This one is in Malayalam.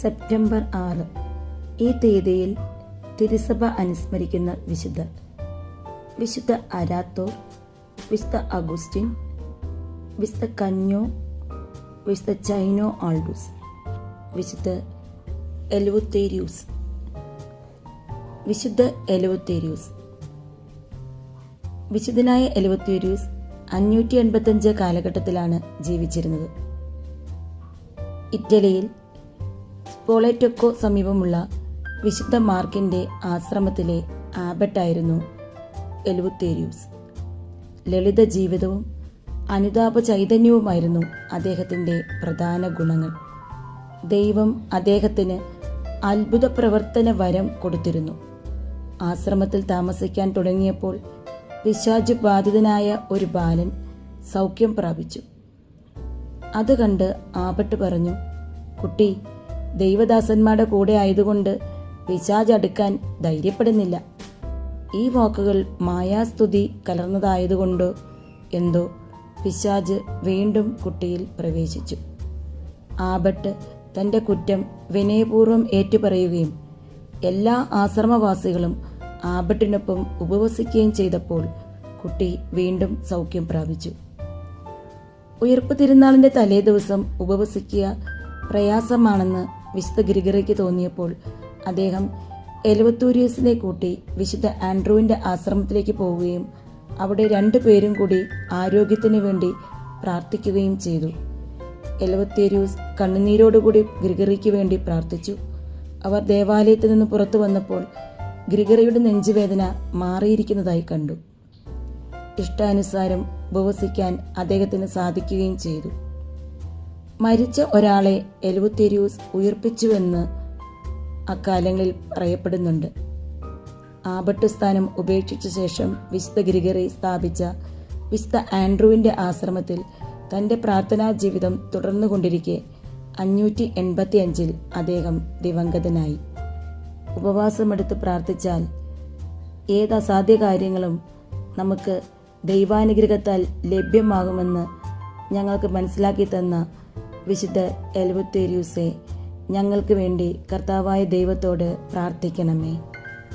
സെപ്റ്റംബർ ആറ് ഈ തീയതിയിൽ തിരുസഭ അനുസ്മരിക്കുന്ന വിശുദ്ധർ വിശുദ്ധ അരാത്തോ വിശുദ്ധ അഗുസ്റ്റിൻ വിശുദ്ധ കന്യോ വിശുദ്ധ ചൈനോ ആൾഡൂസ് വിശുദ്ധ എലുവത്തേരിയൂസ് വിശുദ്ധ എലുവത്തേരിയൂസ് വിശുദ്ധനായ എലുവത്തേരിയൂസ് അഞ്ഞൂറ്റി എൺപത്തഞ്ച് കാലഘട്ടത്തിലാണ് ജീവിച്ചിരുന്നത്. ഇറ്റലിയിൽ സ്പോളേറ്റൊക്കോ സമീപമുള്ള വിശുദ്ധ മാർക്കിന്റെ ആശ്രമത്തിലെ ആബട്ടായിരുന്നു എലുവുത്തേരിയൂസ് ലളിത ജീവിതവും അനുതാപ ചൈതന്യവുമായിരുന്നു അദ്ദേഹത്തിന്റെ പ്രധാന ഗുണങ്ങൾ. ദൈവം അദ്ദേഹത്തിന് അത്ഭുത പ്രവർത്തന വരം കൊടുത്തിരുന്നു. ആശ്രമത്തിൽ താമസിക്കാൻ തുടങ്ങിയപ്പോൾ പിശാജ് ബാധിതനായ ഒരു ബാലൻ സൗഖ്യം പ്രാപിച്ചു. അത് കണ്ട് ആപട്ട് പറഞ്ഞു കുട്ടി ദൈവദാസന്മാരുടെ കൂടെ ആയതുകൊണ്ട് പിശാജ് അടുക്കാൻ ധൈര്യപ്പെടുന്നില്ല. ഈ വാക്കുകൾ മായാസ്തുതി കലർന്നതായതുകൊണ്ടോ എന്തോ പിശാജ് വീണ്ടും കുട്ടിയിൽ പ്രവേശിച്ചു. ആബട്ട് തന്റെ കുറ്റം വിനയപൂർവം ഏറ്റുപറയുകയും എല്ലാ ആശ്രമവാസികളും ആബട്ടിനൊപ്പം ഉപവസിക്കുകയും ചെയ്തപ്പോൾ കുട്ടി വീണ്ടും സൗഖ്യം പ്രാപിച്ചു. ഉയർപ്പ് തിരുനാളിന്റെ തലേദിവസം ഉപവസിക്കുക പ്രയാസമാണെന്ന് വിശുദ്ധ ഗിരിഗറിക്ക് തോന്നിയപ്പോൾ അദ്ദേഹം എലുവത്തൂരിയസിനെ കൂട്ടി വിശുദ്ധ ആൻഡ്രൂവിന്റെ ആശ്രമത്തിലേക്ക് പോവുകയും അവിടെ രണ്ടു പേരും കൂടി ആരോഗ്യത്തിന് വേണ്ടി പ്രാർത്ഥിക്കുകയും ചെയ്തു. എലവത്തേരിയൂസ് കണ്ണുനീരോടുകൂടി ഗ്രിഗറിക്ക് വേണ്ടി പ്രാർത്ഥിച്ചു. അവർ ദേവാലയത്തിൽ നിന്ന് പുറത്തു വന്നപ്പോൾ ഗ്രിഗറിയുടെ നെഞ്ചുവേദന മാറിയിരിക്കുന്നതായി കണ്ടു. ഇഷ്ടാനുസാരം ഉപവസിക്കാൻ അദ്ദേഹത്തിന് സാധിക്കുകയും ചെയ്തു. മരിച്ച ഒരാളെ എലുവുത്തെരിയൂസ് ഉയർപ്പിച്ചുവെന്ന് അക്കാലങ്ങളിൽ പറയപ്പെടുന്നുണ്ട്. ആബട്ട് സ്ഥാനം ഉപേക്ഷിച്ച ശേഷം വിശുദ്ധ ഗിരിഗറി സ്ഥാപിച്ച വിശുദ്ധ ആൻഡ്രൂവിന്റെ ആശ്രമത്തിൽ തന്റെ പ്രാർത്ഥനാ ജീവിതം തുടർന്നുകൊണ്ടിരിക്കെ അഞ്ഞൂറ്റി എൺപത്തി അഞ്ചിൽ അദ്ദേഹം ദിവംഗതനായി. ഉപവാസമെടുത്ത് പ്രാർത്ഥിച്ചാൽ ഏത് അസാധ്യ കാര്യങ്ങളും നമുക്ക് ദൈവാനുഗ്രഹത്താൽ ലഭ്യമാകുമെന്ന് ഞങ്ങൾക്ക് മനസ്സിലാക്കി തന്ന വിശുദ്ധ എൽവുത്തേരിയൂസെ ഞങ്ങൾക്ക് വേണ്ടി കർത്താവായ ദൈവത്തോട് പ്രാർത്ഥിക്കണമേ.